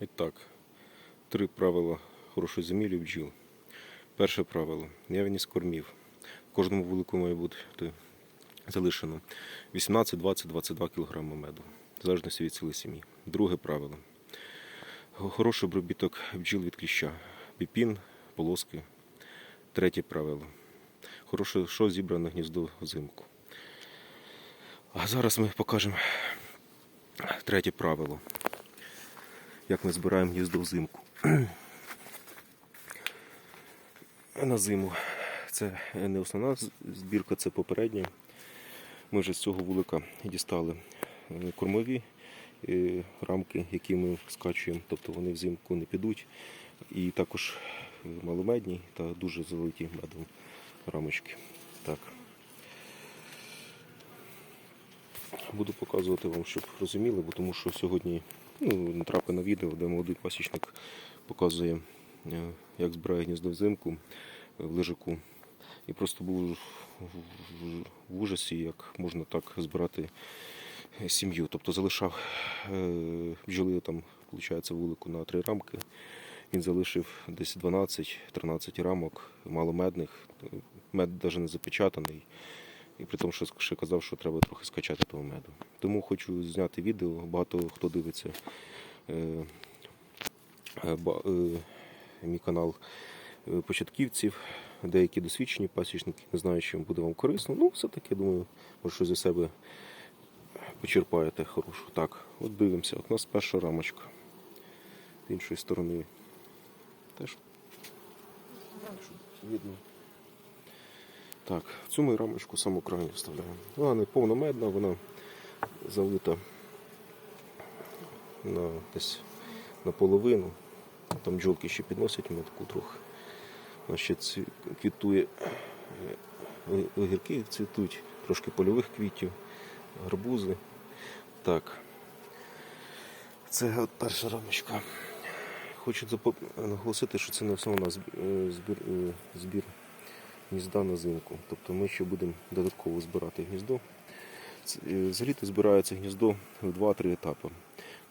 І так, три правила хорошої зимівлі бджіл. Перше правило наявність кормів. В кожному вулику має бути залишено 18, 20, 22 кг меду, в залежності від цілої сім'ї. Друге правило. Хороший обробіток бджіл від кліща. Біпін, полоски. Третє правило. Хороше що зібране гніздо взимку. А зараз ми покажемо третє правило. Як ми збираємо гніздо взимку. На зиму. Це не основна збірка, це попередня. Ми вже з цього вулика дістали е, кормові е, рамки, які ми скачуємо, тобто вони взимку не підуть. І також е, маломедні та дуже залиті медом рамочки. Так. Буду показувати вам, щоб розуміли, бо тому що сьогодні ну, натрапив на відео, де молодий пасічник показує, е, як збирає гніздо взимку е, в лежаку. І просто був в- ужасі, як можна так збирати е, сім'ю. Тобто залишав бджоли там, виходить, вулику на три рамки. Він залишив десь 12-13 рамок маломедних, мед навіть не запечатаний. І при тому, що ще казав, що треба трохи скачати того меду. Тому хочу зняти відео. Багато хто дивиться е, е, е, мій канал е, початківців, деякі досвідчені пасічники, не знаю, чим буде вам корисно. Ну, все-таки, думаю, може щось за себе почерпаєте хорошу. Так, от дивимося. От у нас перша рамочка. З іншої сторони теж видно. Так, цю ми рамочку саму крайню вставляємо. Вона не повномедна, вона залита на десь наполовину. Там бджолки ще підносять метку трохи. Вона ще ці, квітує е, огірки цвітуть, трошки польових квітів, гарбузи. Так. Це от перша рамочка. Хочу наголосити, що це не основна е, збір, е, збір гнізда на зимку. Тобто ми ще будемо додатково збирати гніздо. Ц- е, Взагалі-то збирається гніздо в 2-3 етапи.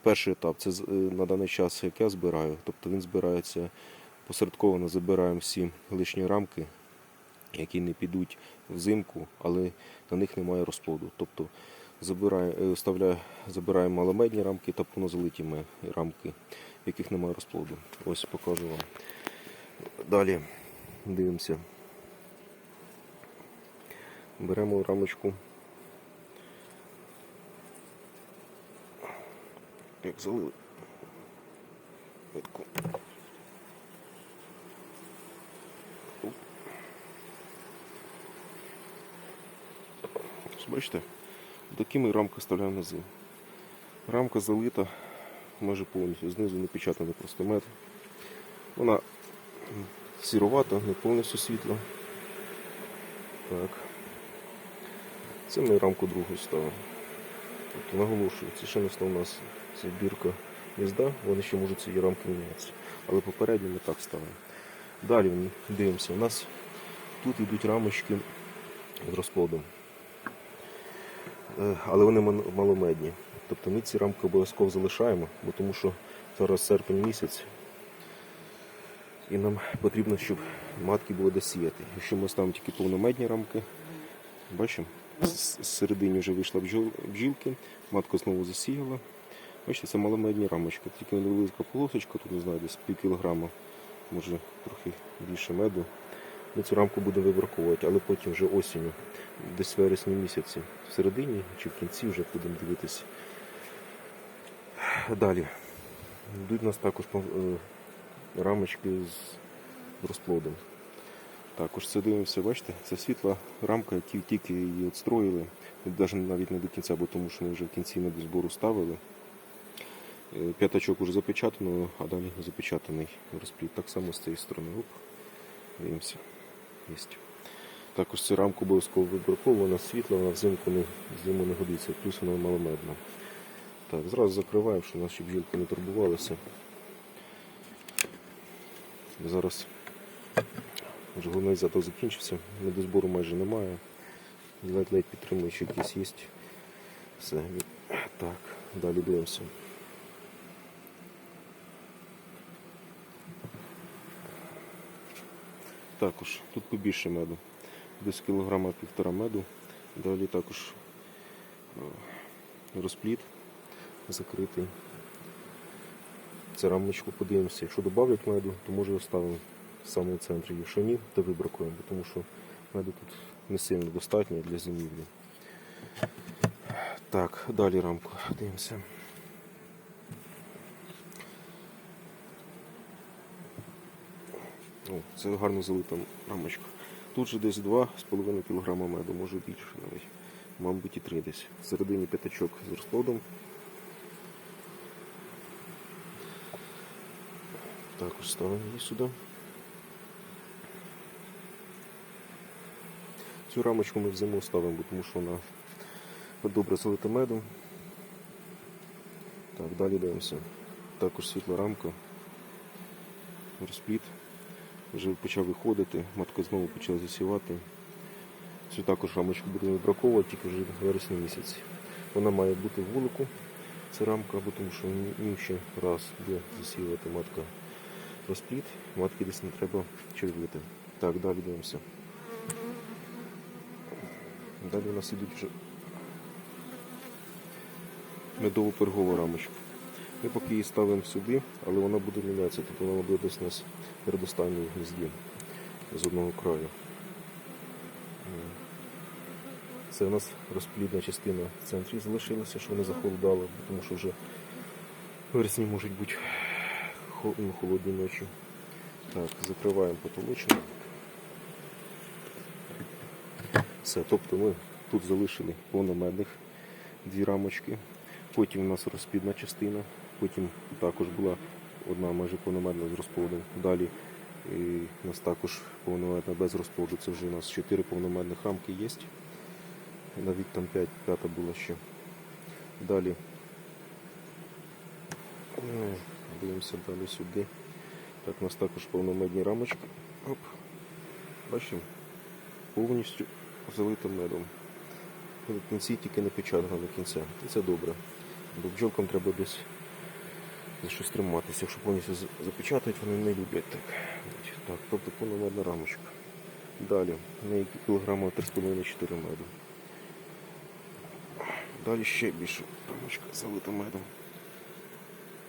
Перший етап це е, на даний час, як я збираю, тобто він збирається посередковано забираємо всі лишні рамки, які не підуть взимку, але на них немає розплоду. Тобто забирає, е, забираємо маломедні рамки та повнозалиті рамки, в яких немає розплоду. Ось покажу вам. Далі дивимося. Беремо рамочку. Як залили. Метку. Бачите, такі ми рамки вставляємо на зим. Рамка залита майже повністю, знизу не просто мед. Вона сіровата, не повністю світла. Так. Це ми рамку другу ставимо. Тобто наголошую, це ще не основна с- це бірка гнізда, вони ще можуть ці рамки мінятися. Але попередньо ми так ставимо. Далі дивимося, у нас тут йдуть рамочки з розплодом. Е, Але вони маломедні. Тобто ми ці рамки обов'язково залишаємо, бо тому що зараз серпень місяць. І нам потрібно, щоб матки було де сіяти. Якщо ми ставимо тільки повномедні рамки, бачимо, середині вже вийшла бджілки, матка знову засіяла. Бачите, це маломедні рамочки. Тільки невелика полосочка, тут не знаю, десь пів кілограма, може трохи більше меду. Ми цю рамку будемо вибраковувати, але потім вже осінню, десь вересні місяці, в середині чи в кінці вже будемо дивитися. Далі. Йдуть у нас також е, рамочки з розплодом. Також це дивимося, бачите, це світла рамка, які тільки її відстроїли, навіть навіть не до кінця, бо тому що ми вже в кінці медозбору ставили. Е, П'ятачок вже запечатано, а далі запечатаний розплід. Так само з цієї сторони. Оп. Дивимося. Єсть. Також цю рамку обов'язково вибракована, світла, вона взимку не, зиму не годиться, плюс вона маломедна. Так, зразу закриваємо, щоб наші бджілки не турбувалися. Зараз Жигуний зато закінчився, медозбору майже немає. Ледь-ледь що якісь є. Все. Так, далі дивимося. Також тут побільше меду. Десь кілограма півтора меду. Далі також е, розпліт закритий. Це рамочку подивимося. Якщо додавлять меду, то може оставимо в самому центрі. Якщо ні, то вибракуємо, тому що меду тут не сильно достатньо для зимівлі. Так, далі рамку дивимося. О, це гарно залита рамочка. Тут же десь 2,5 кг меду, може більше навіть. Мабуть і 3 десь. Всередині п'ятачок з розплодом. Також ставимо її сюди. Цю рамочку ми в зиму ставимо, тому що вона добре залита медом. Так, далі дивимося. Також світла рамка. Розпліт. Вже почав виходити, матка знову почала засівати. Цю також рамочку будемо вибраковувати тільки вже в вересні місяці. Вона має бути в вулику, ця рамка, бо тому що їм ще раз буде засівати матка розпліт, матки десь не треба червити. Так, далі дивимося. Далі у нас ідуть вже медово пергову рамочку. Ми поки її ставимо сюди, але вона буде мінятися, тобто вона буде десь у нас передостанній гнізді з одного краю. Це у нас розплідна частина в центрі залишилася, що вона захолодала, тому що вже вересні можуть бути ну, холодні ночі. Так, закриваємо потолочно. Все, тобто ми тут залишили повномедних дві рамочки. Потім у нас розплідна частина, потім також була одна майже повномедна з розплодом. Далі і у нас також повномедна без розплоду. Це вже у нас 4 повномедних рамки є. Навіть там 5, п'ята була ще. Далі ну, дивимося далі сюди. Так, у нас також повномедні рамочки. Оп. Бачимо, повністю залита медом. В кінці тільки не печатано до кінця. І це добре. Бо бджолкам треба десь за щось триматися. Якщо повністю за- запечатають, вони не люблять так. Так, тобто повномедна рамочка. Далі, неї кілограма 3,5-4 меду. Далі ще більше рамочка залита медом.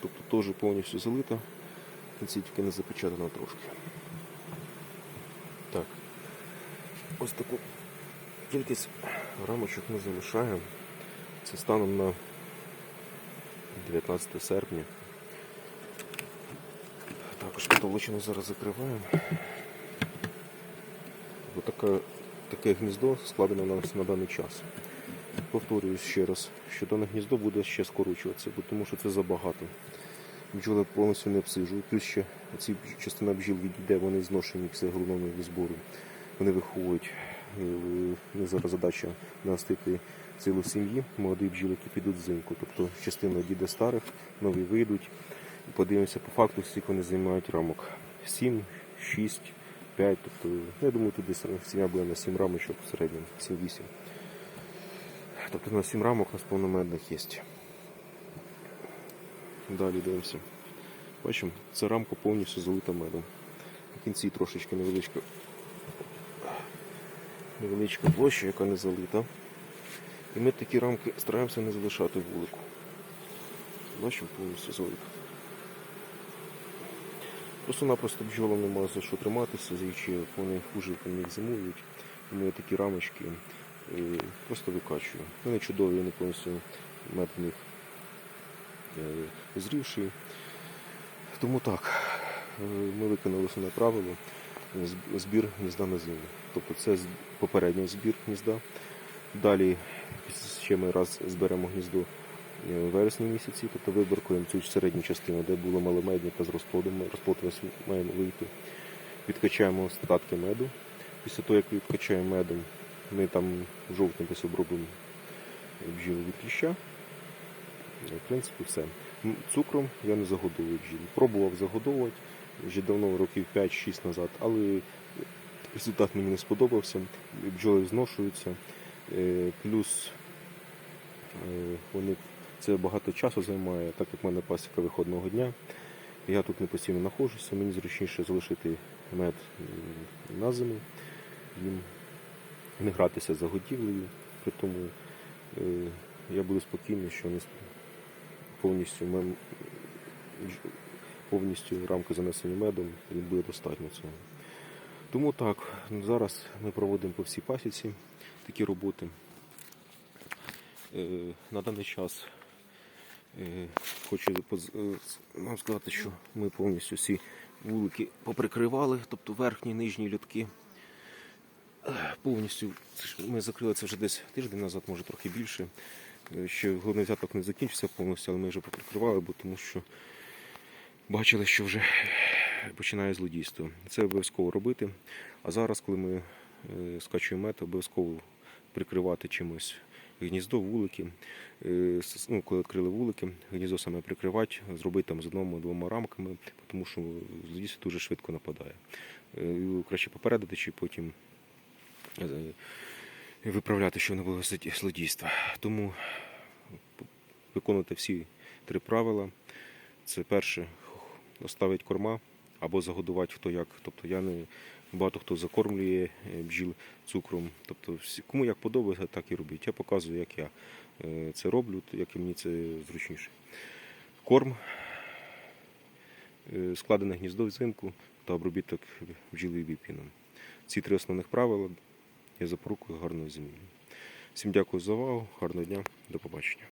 Тобто теж повністю залита. Кінці тільки не запечатана трошки. Так. Ось таку кількість рамочок ми залишаємо. Це станом на 19 серпня. Також потолочину зараз закриваємо. Таке, таке гніздо складено у нас на даний час. Повторюю ще раз, що дане гніздо буде ще скорочуватися, бо тому що це забагато. Бджоли повністю не обсижують, плюс ще ці частина бджіл відійде, вони зношені після головного збору. Вони виховують. Зараз задача наростити цілу сім'ї, молоді бджіл, які підуть взимку. Тобто частина діде старих, нові вийдуть. Подивимося по факту, скільки вони займають рамок. 7, 6, 5. Тобто, я думаю, тут сім'я буде на 7 рамочок в середньому, 7-8. Тобто на 7 рамок у нас повномедних є. Далі дивимося. Бачимо, ця рамка повністю залита медом. В кінці трошечки невеличка, невеличка площа, яка не залита. І ми такі рамки стараємося не залишати вулику. Бачимо повністю залита. Просто-напросто бджолам немає за що триматися, звідчі вони хуже по них зимують. Я такі рамочки е, просто викачую. Вони чудові, вони повністю мед в них е, зрівший. Тому так, е, ми виконали основне правило збір гнізда на зиму. Тобто це попередній збір гнізда. Далі ще ми раз зберемо гніздо е, в вересні місяці, тобто виборкуємо цю середню частину, де було маломедника з розплодом. Розплод маємо вийти. Відкачаємо остатки меду. Після того, як відкачаємо медом, ми там в жовтні десь обробимо бджіл від кліща. В принципі, все. Цукром я не загодовую бджіл. Пробував загодовувати вже давно, років 5-6 назад, але результат мені не сподобався. Бджоли зношуються. Е, Плюс е, вони, це багато часу займає, так як в мене пасіка виходного дня. Я тут не постійно знаходжуся, мені зручніше залишити мед на зиму, їм не гратися за годівлею, при тому е, я буду спокійний, що вони повністю, повністю рамки занесені медом, і буде достатньо цього. Тому так, зараз ми проводимо по всій пасіці такі роботи. Е, На даний час е, хочу е, вам сказати, що ми повністю всі вулики поприкривали, тобто верхні, нижні льотки. Е, Повністю ми закрили це вже десь тиждень назад, може трохи більше. Ще головний взяток не закінчився повністю, але ми вже поприкривали, бо тому що бачили, що вже починає злодійство. Це обов'язково робити. А зараз, коли ми е, скачуємо мед, обов'язково прикривати чимось гніздо, вулики. Е, Ну, коли відкрили вулики, гніздо саме прикривати, зробити там з одному-двома рамками, тому що злодійство дуже швидко нападає. Е, Краще попередити, чи потім виправляти, що не було злоді- злодійства. Тому виконувати всі три правила. Це перше оставити корма або загодувати хто як. Тобто я не багато хто закормлює е, бджіл цукром. Тобто всі, кому як подобається, так і робіть. Я показую, як я е, це роблю, як і мені це зручніше. Корм, е, складене гніздо взимку та обробіток бджіли віпіном. Ці три основних правила є запорукою гарної землі. Всім дякую за увагу, гарного дня, до побачення.